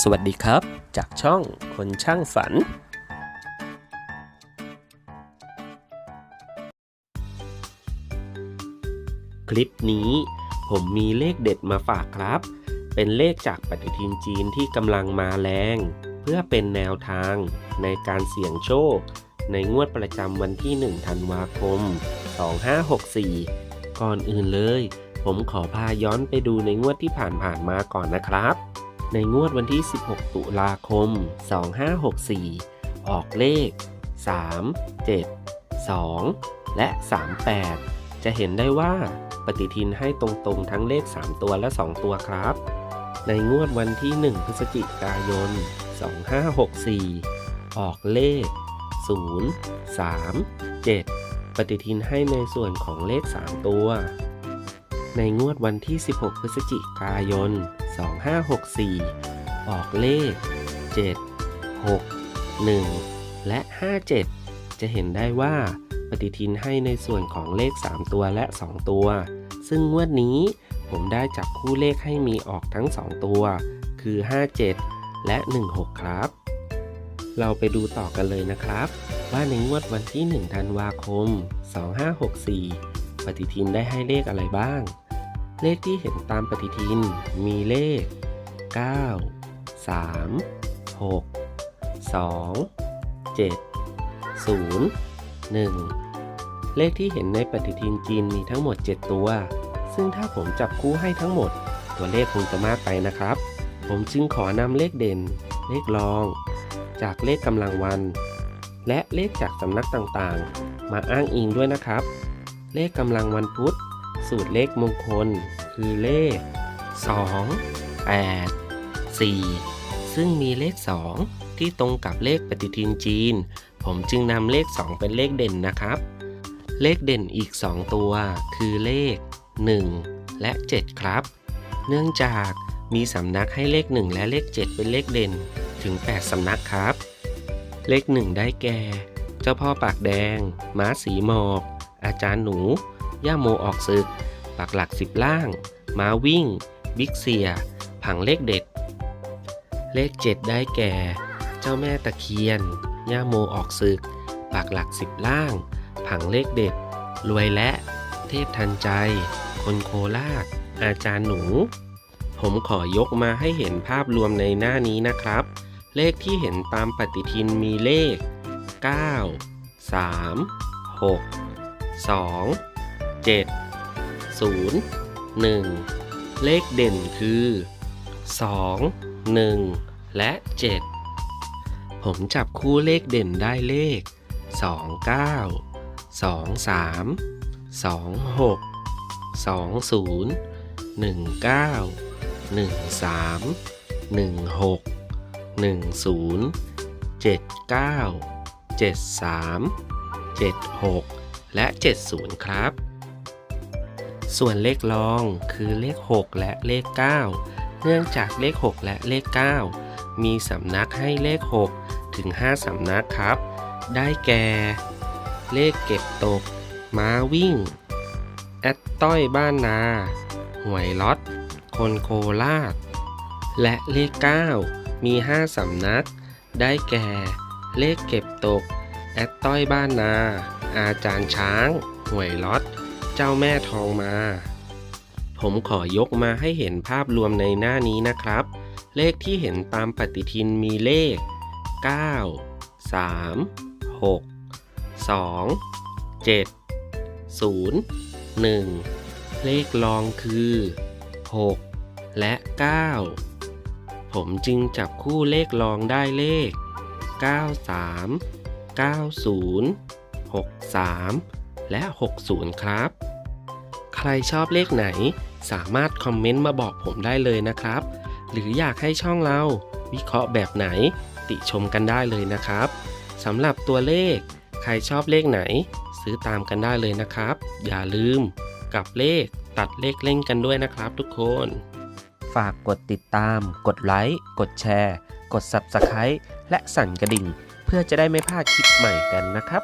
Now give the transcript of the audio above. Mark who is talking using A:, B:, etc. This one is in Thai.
A: สวัสดีครับ จากช่องคนช่างฝัน คลิปนี้ผมมีเลขเด็ดมาฝากครับ เป็นเลขจากปฏิทินจีนที่กำลังมาแรง เพื่อเป็นแนวทางในการเสี่ยงโชค ในงวดประจำวันที่ 1 ธันวาคม 2564 ก่อนอื่นเลย ผมขอพาย้อนไปดูในงวดที่ผ่านๆมาก่อนนะครับ ในงวดวันที่ 16 ตุลาคม 2564 ออกเลข 3 7 2 และ 38 จะเห็นได้ว่าปฏิทินให้ตรงๆทั้งเลข 3 ตัวและ 2 ตัวครับ ในงวดวันที่ 1 พฤศจิกายน 2564 ออกเลข 0 3 7 ปฏิทินให้ในส่วนของเลข 3 ตัว ในงวดวันที่ 16 พฤศจิกายน 2564 ออกเลข 7 6 1 และ 57 จะเห็นได้ว่าปฏิทินให้ในส่วนของเลข 3 ตัวและ 2 ตัว ซึ่งงวดนี้ผมได้จับคู่เลขให้มีออกทั้ง 2 ตัว คือ 57 และ 16 ครับ เราไปดูต่อกันเลยนะครับ ว่าในงวดวันที่ 1 ธันวาคม 2564 ปฏิทินได้ให้เลขอะไรบ้าง เลขที่เห็นตามปฏิทินมีเลข 9 3 6 2 7 0 1 เลขที่เห็นในปฏิทินจีนมีทั้งหมด 7 ตัว ซึ่งถ้าผมจับคู่ให้ทั้งหมด ตัวเลขคงจะมากไปนะครับ ผมจึงขอนำเลขเด่น เลขรอง จากเลขกำลังวัน และเลขจากสำนักต่างๆ มาอ้างอิงด้วยนะครับ เลขกำลังวันพุธ สูตรเลขมงคล คือเลข 2 8 4 ซึ่งมีเลข 2 ที่ตรงกับเลขปฏิทินจีน ผมจึงนำเลข 2 เป็นเลขเด่นนะครับ เลขเด่นอีก 2 ตัว คือเลข 1 และ 7 ครับ เนื่องจากมีสำนักให้เลข 1 และเลข 7 เป็นเลขเด่นถึง 8 สำนักครับ เลข 1 ได้แก่ เจ้าพ่อปากแดง ม้าสีหมอก อาจารย์หนู ย่าโมออกศึก ปักหลักสิบล่าง ม้าวิ่ง บิ๊กเซีย ผังเลขเด็ด เลข7ได้แก่ เจ้าแม่ตะเคียน ย่าโมออกศึก ปักหลักสิบล่าง ผังเลขเด็ด รวยและ เทพทันใจ คนโคราช อาจารย์หนู ผมขอยกมาให้เห็นภาพรวมในหน้านี้นะครับ เลขที่เห็นตามปฏิทินมีเลข 9 3 6 2 7 0 1 เลขเด่นคือ 2 1 และ 7 ผมจับคู่เลขเด่นได้เลข 2 9 2 3 2 6 2 0 1 9 1 3 1 6 1 0 7 9 7 3 7 6 และ 70 ครับ ส่วนเลขรองคือเลข 6 และเลข 9 เนื่องจากเลข 6 และเลข 9 มีสำนักให้เลข 6 ถึง 5 สำนักครับ ได้แก่ เลขเก็บตก ม้าวิ่ง แอดต้อยบ้านนา หวยล็อต คนโคราช และเลข 9 มี 5 สำนัก ได้แก่ เลขเก็บตก แอดต้อยบ้านนา อาจารย์ช้าง หวยล็อต เจ้าแม่ทองมา ผมขอยกมาให้เห็นภาพรวมในหน้านี้นะครับ เลขที่เห็นตามปฏิทินมีเลข 9 3 6 2 7 0 1 เลขรองคือ 6 และ 9 ผมจึงจับคู่เลขรองได้เลข 93 90 63 และ 60 ครับ ใครชอบเลขไหน สามารถคอมเมนต์มาบอกผมได้เลยนะครับ หรืออยากให้ช่องเราวิเคราะห์แบบไหน ติชมกันได้เลยนะครับสำหรับตัวเลข ใครชอบเลขไหน ซื้อตามกันได้เลยนะครับ อย่าลืมกับเลขตัดเลขเล่นกันด้วยนะครับทุกคน ฝากกดติดตาม กดไลค์ กดแชร์ กด Subscribe และสั่นกระดิ่ง เพื่อจะได้ไม่พลาดคลิปใหม่กันนะครับ